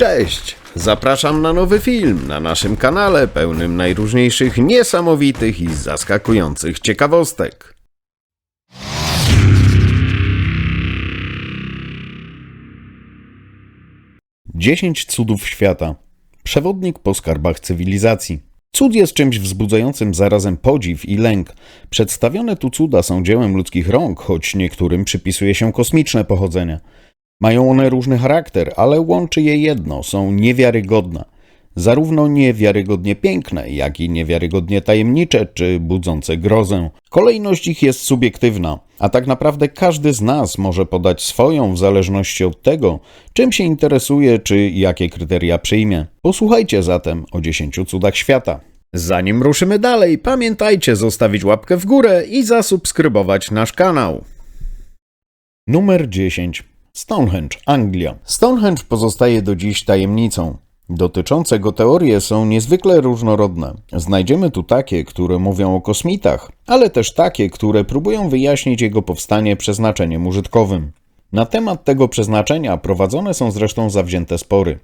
Cześć! Zapraszam na nowy film na naszym kanale pełnym najróżniejszych niesamowitych i zaskakujących ciekawostek. Dziesięć cudów świata. Przewodnik po skarbach cywilizacji. Cud jest czymś wzbudzającym zarazem podziw i lęk. Przedstawione tu cuda są dziełem ludzkich rąk, choć niektórym przypisuje się kosmiczne pochodzenie. Mają one różny charakter, ale łączy je jedno są niewiarygodne. Zarówno niewiarygodnie piękne, jak i niewiarygodnie tajemnicze czy budzące grozę. Kolejność ich jest subiektywna, a tak naprawdę każdy z nas może podać swoją w zależności od tego, czym się interesuje czy jakie kryteria przyjmie. Posłuchajcie zatem o 10 cudach świata. Zanim ruszymy dalej, pamiętajcie zostawić łapkę w górę i zasubskrybować nasz kanał. Numer 10. Stonehenge, Anglia. Stonehenge pozostaje do dziś tajemnicą. Dotyczące go teorie są niezwykle różnorodne. Znajdziemy tu takie, które mówią o kosmitach, ale też takie, które próbują wyjaśnić jego powstanie przeznaczeniem użytkowym. Na temat tego przeznaczenia prowadzone są zresztą zawzięte spory.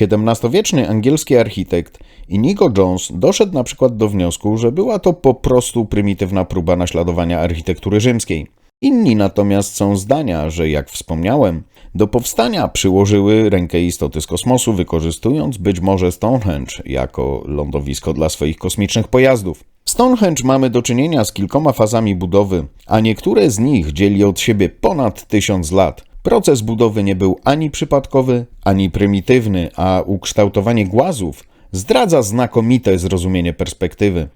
XVII-wieczny angielski architekt Inigo Jones doszedł na przykład do wniosku, że była to po prostu prymitywna próba naśladowania architektury rzymskiej. Inni natomiast są zdania, że jak wspomniałem, do powstania przyłożyły rękę istoty z kosmosu, wykorzystując być może Stonehenge jako lądowisko dla swoich kosmicznych pojazdów. Stonehenge mamy do czynienia z kilkoma fazami budowy, a niektóre z nich dzieli od siebie ponad tysiąc lat. Proces budowy nie był ani przypadkowy, ani prymitywny, a ukształtowanie głazów zdradza znakomite zrozumienie perspektywy.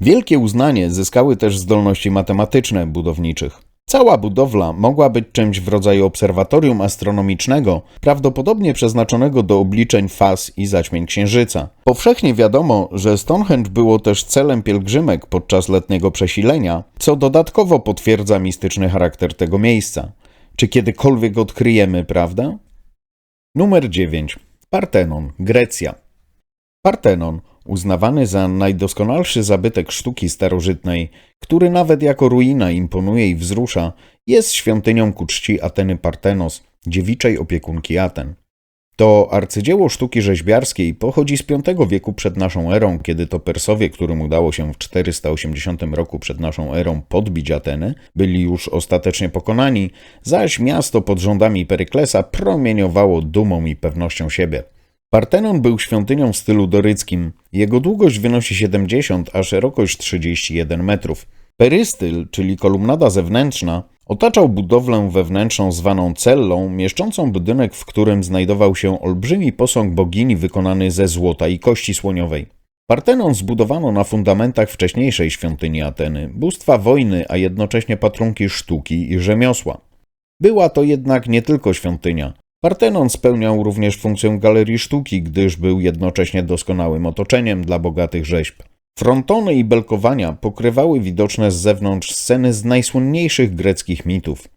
Wielkie uznanie zyskały też zdolności matematyczne budowniczych. Cała budowla mogła być czymś w rodzaju obserwatorium astronomicznego, prawdopodobnie przeznaczonego do obliczeń faz i zaćmień księżyca. Powszechnie wiadomo, że Stonehenge było też celem pielgrzymek podczas letniego przesilenia, co dodatkowo potwierdza mistyczny charakter tego miejsca. Czy kiedykolwiek odkryjemy prawdę? Numer 9. Partenon, Grecja. Partenon uznawany za najdoskonalszy zabytek sztuki starożytnej, który nawet jako ruina imponuje i wzrusza, jest świątynią ku czci Ateny Partenos, dziewiczej opiekunki Aten. To arcydzieło sztuki rzeźbiarskiej pochodzi z V wieku przed naszą erą, kiedy to Persowie, którym udało się w 480 roku przed naszą erą podbić Ateny, byli już ostatecznie pokonani, zaś miasto pod rządami Peryklesa promieniowało dumą i pewnością siebie. Partenon był świątynią w stylu doryckim. Jego długość wynosi 70, a szerokość 31 metrów. Perystyl, czyli kolumnada zewnętrzna, otaczał budowlę wewnętrzną zwaną cellą, mieszczącą budynek, w którym znajdował się olbrzymi posąg bogini wykonany ze złota i kości słoniowej. Partenon zbudowano na fundamentach wcześniejszej świątyni Ateny, bóstwa wojny, a jednocześnie patrunki sztuki i rzemiosła. Była to jednak nie tylko świątynia. Partenon spełniał również funkcję galerii sztuki, gdyż był jednocześnie doskonałym otoczeniem dla bogatych rzeźb. Frontony i belkowania pokrywały widoczne z zewnątrz sceny z najsłynniejszych greckich mitów.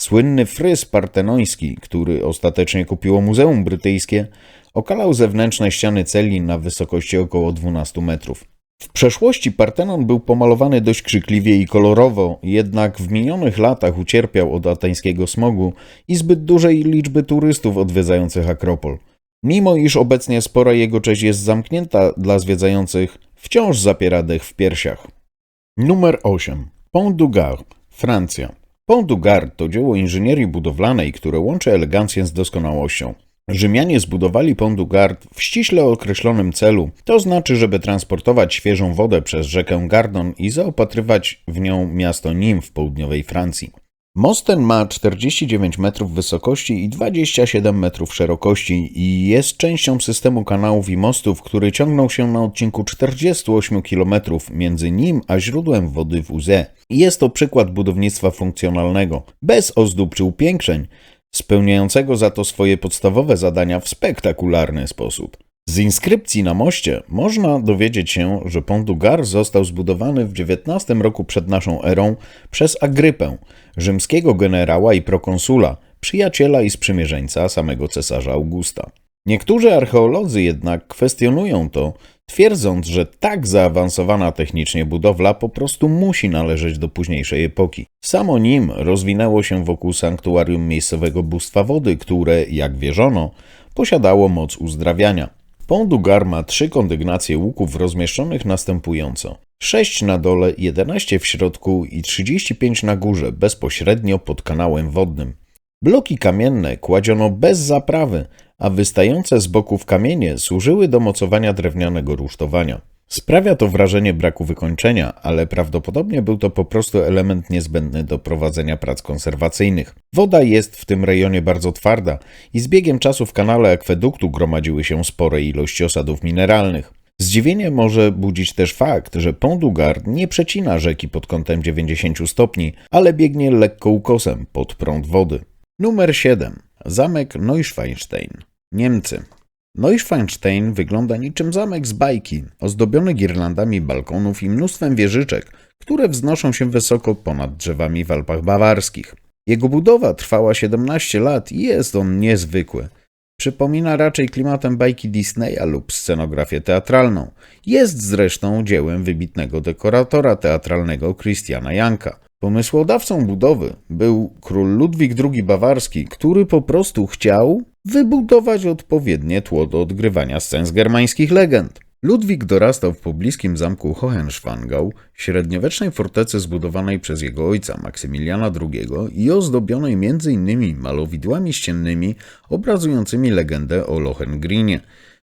Słynny fryz partenoński, który ostatecznie kupiło Muzeum Brytyjskie, okalał zewnętrzne ściany celi na wysokości około 12 metrów. W przeszłości Partenon był pomalowany dość krzykliwie i kolorowo, jednak w minionych latach ucierpiał od ateńskiego smogu i zbyt dużej liczby turystów odwiedzających Akropol. Mimo iż obecnie spora jego część jest zamknięta dla zwiedzających, wciąż zapiera dech w piersiach. Numer 8. Pont du Gard, Francja. Pont du Gard to dzieło inżynierii budowlanej, które łączy elegancję z doskonałością. Rzymianie zbudowali Pont du Gard w ściśle określonym celu, to znaczy, żeby transportować świeżą wodę przez rzekę Gardon i zaopatrywać w nią miasto Nim w południowej Francji. Most ten ma 49 metrów wysokości i 27 metrów szerokości i jest częścią systemu kanałów i mostów, które ciągną się na odcinku 48 km między nim a źródłem wody w Uze. Jest to przykład budownictwa funkcjonalnego, bez ozdób czy upiększeń, spełniającego za to swoje podstawowe zadania w spektakularny sposób. Z inskrypcji na moście można dowiedzieć się, że Pont du Gard został zbudowany w XIX roku przed naszą erą przez Agrypę, rzymskiego generała i prokonsula, przyjaciela i sprzymierzeńca samego cesarza Augusta. Niektórzy archeolodzy jednak kwestionują to, twierdząc, że tak zaawansowana technicznie budowla po prostu musi należeć do późniejszej epoki. Samo nim rozwinęło się wokół sanktuarium miejscowego bóstwa wody, które, jak wierzono, posiadało moc uzdrawiania. Pondugar ma trzy kondygnacje łuków rozmieszczonych następująco. 6 na dole, 11 w środku i 35 na górze, bezpośrednio pod kanałem wodnym. Bloki kamienne kładziono bez zaprawy, a wystające z boków kamienie służyły do mocowania drewnianego rusztowania. Sprawia to wrażenie braku wykończenia, ale prawdopodobnie był to po prostu element niezbędny do prowadzenia prac konserwacyjnych. Woda jest w tym rejonie bardzo twarda i z biegiem czasu w kanale akweduktu gromadziły się spore ilości osadów mineralnych. Zdziwienie może budzić też fakt, że Pont du Gard nie przecina rzeki pod kątem 90 stopni, ale biegnie lekko ukosem pod prąd wody. Numer 7. Zamek Neuschwanstein. Niemcy. Neuschwanstein wygląda niczym zamek z bajki, ozdobiony girlandami balkonów i mnóstwem wieżyczek, które wznoszą się wysoko ponad drzewami w Alpach Bawarskich. Jego budowa trwała 17 lat i jest on niezwykły. Przypomina raczej klimatem bajki Disneya lub scenografię teatralną. Jest zresztą dziełem wybitnego dekoratora teatralnego Christiana Janka. Pomysłodawcą budowy był król Ludwik II Bawarski, który po prostu chciał wybudować odpowiednie tło do odgrywania scen z germańskich legend. Ludwik dorastał w pobliskim zamku Hohenschwangau, średniowiecznej fortecy zbudowanej przez jego ojca Maksymiliana II i ozdobionej m.in. malowidłami ściennymi obrazującymi legendę o Lohengrinie.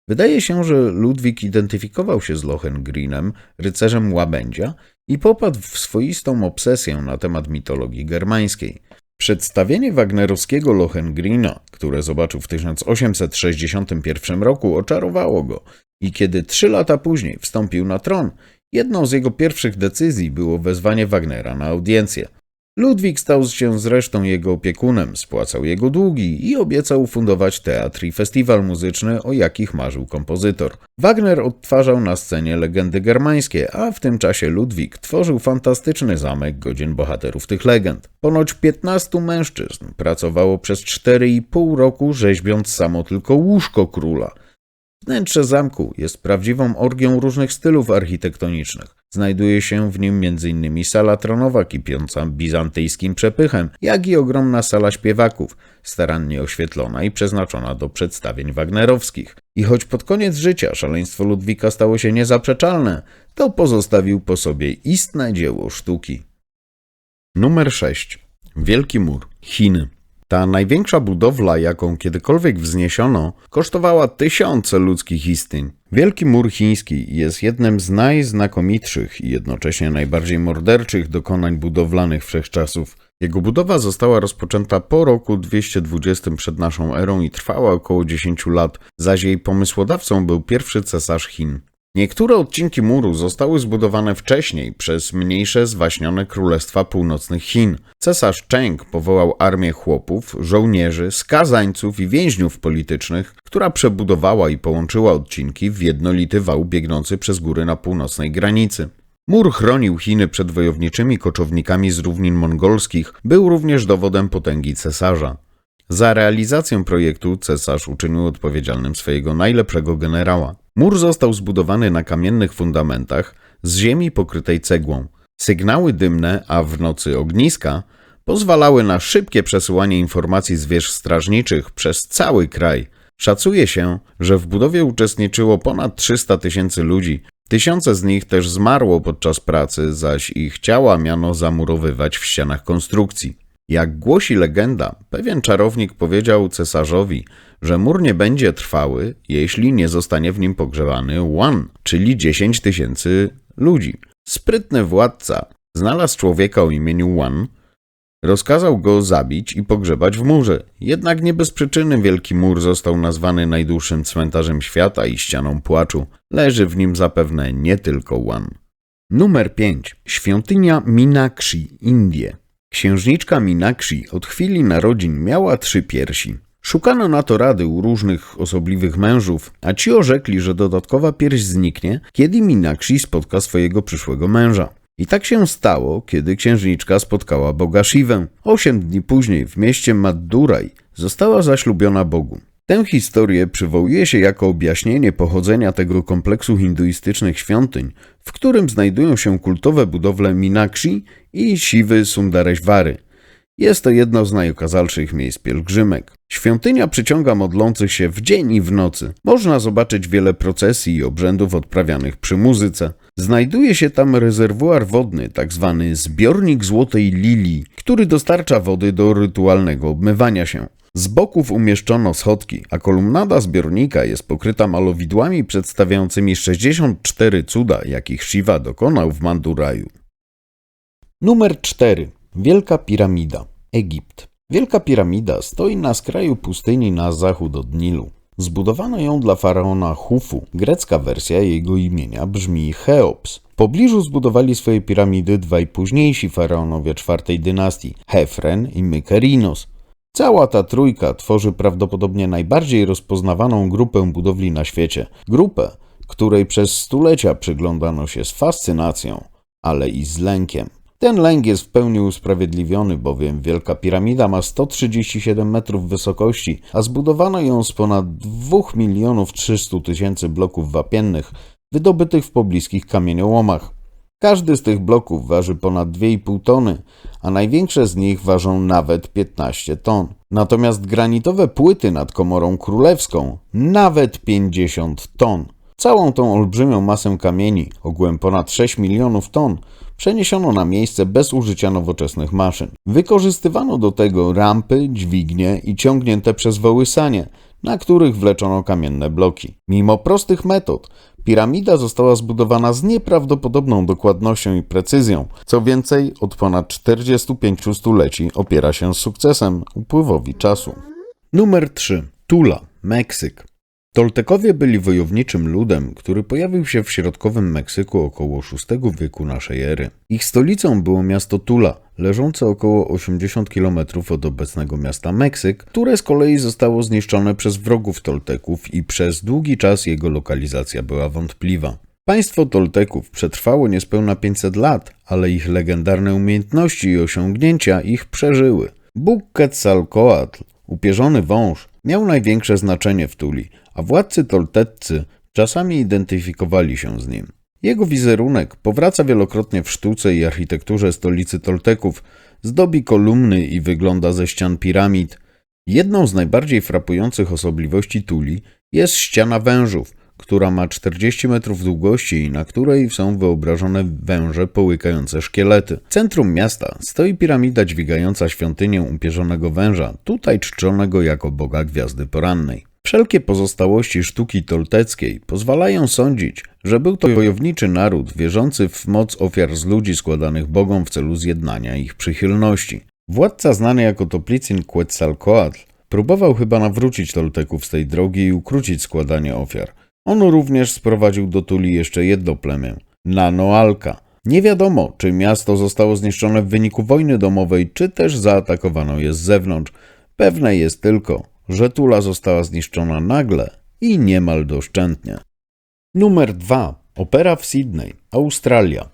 Wydaje się, że Ludwik identyfikował się z Lohengrinem, rycerzem łabędzia i popadł w swoistą obsesję na temat mitologii germańskiej. Przedstawienie wagnerowskiego Lohengrina, które zobaczył w 1861 roku, oczarowało go i kiedy trzy lata później wstąpił na tron, jedną z jego pierwszych decyzji było wezwanie Wagnera na audiencję. Ludwik stał się zresztą jego opiekunem, spłacał jego długi i obiecał ufundować teatr i festiwal muzyczny, o jakich marzył kompozytor. Wagner odtwarzał na scenie legendy germańskie, a w tym czasie Ludwik tworzył fantastyczny zamek godzien bohaterów tych legend. Ponoć 15 mężczyzn pracowało przez 4,5 roku rzeźbiąc samo tylko łóżko króla – Wnętrze zamku jest prawdziwą orgią różnych stylów architektonicznych. Znajduje się w nim m.in. sala tronowa kipiąca bizantyjskim przepychem, jak i ogromna sala śpiewaków, starannie oświetlona i przeznaczona do przedstawień wagnerowskich. I choć pod koniec życia szaleństwo Ludwika stało się niezaprzeczalne, to pozostawił po sobie istne dzieło sztuki. Numer 6. Wielki Mur. Chiny. Ta największa budowla, jaką kiedykolwiek wzniesiono, kosztowała tysiące ludzkich istnień. Wielki Mur Chiński jest jednym z najznakomitszych i jednocześnie najbardziej morderczych dokonań budowlanych wszechczasów. Jego budowa została rozpoczęta po roku 220 przed naszą erą i trwała około 10 lat, zaś jej pomysłodawcą był pierwszy cesarz Chin. Niektóre odcinki muru zostały zbudowane wcześniej przez mniejsze zwaśnione królestwa północnych Chin. Cesarz Cheng powołał armię chłopów, żołnierzy, skazańców i więźniów politycznych, która przebudowała i połączyła odcinki w jednolity wał biegnący przez góry na północnej granicy. Mur chronił Chiny przed wojowniczymi koczownikami z równin mongolskich, był również dowodem potęgi cesarza. Za realizację projektu cesarz uczynił odpowiedzialnym swojego najlepszego generała. Mur został zbudowany na kamiennych fundamentach z ziemi pokrytej cegłą. Sygnały dymne, a w nocy ogniska, pozwalały na szybkie przesyłanie informacji z wież strażniczych przez cały kraj. Szacuje się, że w budowie uczestniczyło ponad 300 tysięcy ludzi. Tysiące z nich też zmarło podczas pracy, zaś ich ciała miano zamurowywać w ścianach konstrukcji. Jak głosi legenda, pewien czarownik powiedział cesarzowi, że mur nie będzie trwały, jeśli nie zostanie w nim pogrzebany one, czyli 10 tysięcy ludzi. Sprytny władca znalazł człowieka o imieniu One, rozkazał go zabić i pogrzebać w murze. Jednak nie bez przyczyny Wielki Mur został nazwany najdłuższym cmentarzem świata i ścianą płaczu. Leży w nim zapewne nie tylko One. Numer 5. Świątynia Minakshi, Indie. Księżniczka Minakshi od chwili narodzin miała trzy piersi. Szukano na to rady u różnych osobliwych mężów, a ci orzekli, że dodatkowa pierś zniknie, kiedy Minakshi spotka swojego przyszłego męża. I tak się stało, kiedy księżniczka spotkała Boga Shivę. Osiem dni później w mieście Madduraj została zaślubiona Bogu. Tę historię przywołuje się jako objaśnienie pochodzenia tego kompleksu hinduistycznych świątyń, w którym znajdują się kultowe budowle Minakshi i Siwy Sundareshwary. Jest to jedno z najokazalszych miejsc pielgrzymek. Świątynia przyciąga modlących się w dzień i w nocy. Można zobaczyć wiele procesji i obrzędów odprawianych przy muzyce. Znajduje się tam rezerwuar wodny, tak zwany zbiornik złotej lilii, który dostarcza wody do rytualnego obmywania się. Z boków umieszczono schodki, a kolumnada zbiornika jest pokryta malowidłami przedstawiającymi 64 cuda, jakich Shiva dokonał w Manduraju. Numer 4. Wielka Piramida. Egipt. Wielka Piramida stoi na skraju pustyni na zachód od Nilu. Zbudowano ją dla faraona Hufu. Grecka wersja jego imienia brzmi Cheops. W pobliżu zbudowali swoje piramidy dwaj późniejsi faraonowie czwartej dynastii, Hefren i Mykerinos. Cała ta trójka tworzy prawdopodobnie najbardziej rozpoznawaną grupę budowli na świecie. Grupę, której przez stulecia przyglądano się z fascynacją, ale i z lękiem. Ten lęk jest w pełni usprawiedliwiony, bowiem Wielka Piramida ma 137 metrów wysokości, a zbudowano ją z ponad 2 milionów 300 tysięcy bloków wapiennych wydobytych w pobliskich kamieniołomach. Każdy z tych bloków waży ponad 2,5 tony, a największe z nich ważą nawet 15 ton. Natomiast granitowe płyty nad komorą królewską nawet 50 ton. Całą tą olbrzymią masę kamieni, ogółem ponad 6 milionów ton, przeniesiono na miejsce bez użycia nowoczesnych maszyn. Wykorzystywano do tego rampy, dźwignie i ciągnięte przez woły sanie, na których wleczono kamienne bloki. Mimo prostych metod, piramida została zbudowana z nieprawdopodobną dokładnością i precyzją. Co więcej, od ponad 45 stuleci opiera się z sukcesem upływowi czasu. Numer 3. Tula, Meksyk. Toltekowie byli wojowniczym ludem, który pojawił się w środkowym Meksyku około VI wieku naszej ery. Ich stolicą było miasto Tula, leżące około 80 km od obecnego miasta Meksyk, które z kolei zostało zniszczone przez wrogów Tolteków i przez długi czas jego lokalizacja była wątpliwa. Państwo Tolteków przetrwało niespełna 500 lat, ale ich legendarne umiejętności i osiągnięcia ich przeżyły. Bóg Quetzalcoatl, upierzony wąż, miał największe znaczenie w Tuli, a władcy tolteccy czasami identyfikowali się z nim. Jego wizerunek powraca wielokrotnie w sztuce i architekturze stolicy Tolteków, zdobi kolumny i wygląda ze ścian piramid. Jedną z najbardziej frapujących osobliwości Tuli jest ściana wężów, która ma 40 metrów długości i na której są wyobrażone węże połykające szkielety. W centrum miasta stoi piramida dźwigająca świątynię upierzonego węża, tutaj czczonego jako boga gwiazdy porannej. Wszelkie pozostałości sztuki tolteckiej pozwalają sądzić, że był to wojowniczy naród wierzący w moc ofiar z ludzi składanych bogom w celu zjednania ich przychylności. Władca znany jako Toplicin Quetzalcoatl próbował chyba nawrócić Tolteków z tej drogi i ukrócić składanie ofiar. On również sprowadził do Tuli jeszcze jedno plemię, Nanoalka. Nie wiadomo, czy miasto zostało zniszczone w wyniku wojny domowej, czy też zaatakowano je z zewnątrz. Pewne jest tylko, że Tula została zniszczona nagle i niemal doszczętnie. Numer 2. Opera w Sydney, Australia.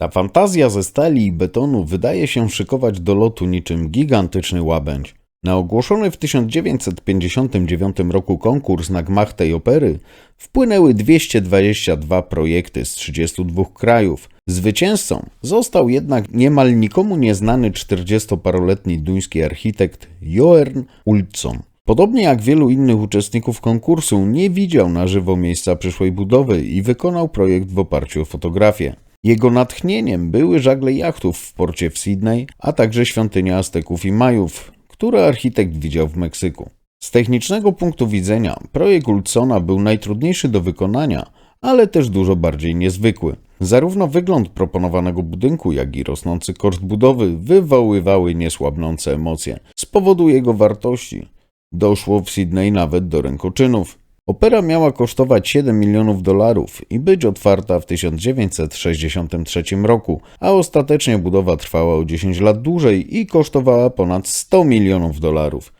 Ta fantazja ze stali i betonu wydaje się szykować do lotu niczym gigantyczny łabędź. Na ogłoszony w 1959 roku konkurs na gmach tej opery wpłynęły 222 projekty z 32 krajów. Zwycięzcą został jednak niemal nikomu nieznany 40-paroletni duński architekt Joern Ulfson. Podobnie jak wielu innych uczestników konkursu, nie widział na żywo miejsca przyszłej budowy i wykonał projekt w oparciu o fotografię. Jego natchnieniem były żagle jachtów w porcie w Sydney, a także świątynia Azteków i Majów, które architekt widział w Meksyku. Z technicznego punktu widzenia projekt Ultsona był najtrudniejszy do wykonania, ale też dużo bardziej niezwykły. Zarówno wygląd proponowanego budynku, jak i rosnący koszt budowy wywoływały niesłabnące emocje. Z powodu jego wartości doszło w Sydney nawet do rękoczynów. Opera miała kosztować 7 milionów dolarów i być otwarta w 1963 roku, a ostatecznie budowa trwała o 10 lat dłużej i kosztowała ponad 100 milionów dolarów,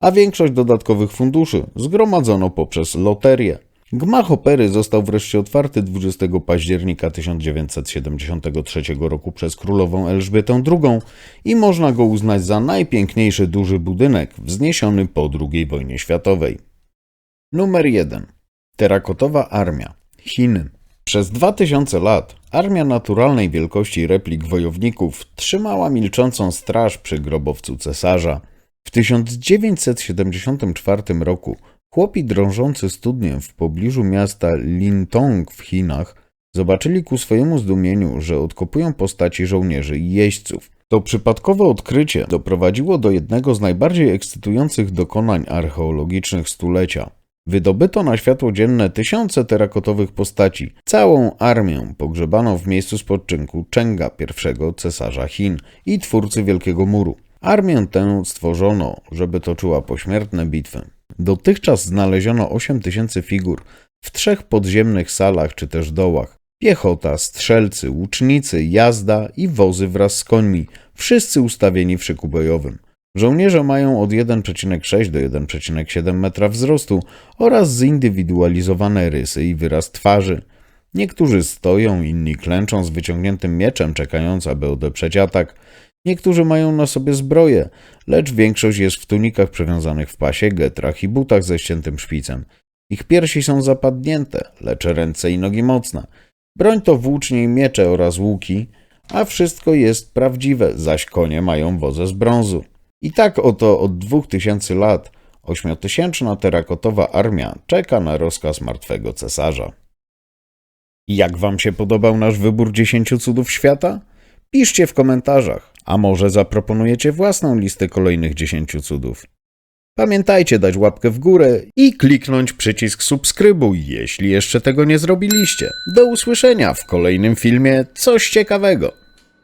a większość dodatkowych funduszy zgromadzono poprzez loterię. Gmach opery został wreszcie otwarty 20 października 1973 roku przez królową Elżbietę II i można go uznać za najpiękniejszy duży budynek wzniesiony po II wojnie światowej. Numer 1. Terakotowa Armia. Chiny. Przez 2000 lat armia naturalnej wielkości replik wojowników trzymała milczącą straż przy grobowcu cesarza. W 1974 roku chłopi drążący studnię w pobliżu miasta Lintong w Chinach zobaczyli ku swojemu zdumieniu, że odkopują postaci żołnierzy i jeźdźców. To przypadkowe odkrycie doprowadziło do jednego z najbardziej ekscytujących dokonań archeologicznych stulecia. Wydobyto na światło dzienne tysiące terakotowych postaci, całą armię pogrzebaną w miejscu spoczynku Chenga I cesarza Chin i twórcy Wielkiego Muru. Armię tę stworzono, żeby toczyła pośmiertne bitwy. Dotychczas znaleziono 8 tysięcy figur w trzech podziemnych salach czy też dołach. Piechota, strzelcy, łucznicy, jazda i wozy wraz z końmi, wszyscy ustawieni w szyku bojowym. Żołnierze mają od 1,6 do 1,7 metra wzrostu oraz zindywidualizowane rysy i wyraz twarzy. Niektórzy stoją, inni klęczą z wyciągniętym mieczem, czekając, aby odeprzeć atak. Niektórzy mają na sobie zbroję, lecz większość jest w tunikach przewiązanych w pasie, getrach i butach ze ściętym szpicem. Ich piersi są zapadnięte, lecz ręce i nogi mocne. Broń to włócznie i miecze oraz łuki, a wszystko jest prawdziwe, zaś konie mają woze z brązu. I tak oto od dwóch tysięcy lat ośmiotysięczna terakotowa armia czeka na rozkaz martwego cesarza. Jak wam się podobał nasz wybór dziesięciu cudów świata? Piszcie w komentarzach, a może zaproponujecie własną listę kolejnych dziesięciu cudów. Pamiętajcie dać łapkę w górę i kliknąć przycisk subskrybuj, jeśli jeszcze tego nie zrobiliście. Do usłyszenia w kolejnym filmie Coś Ciekawego.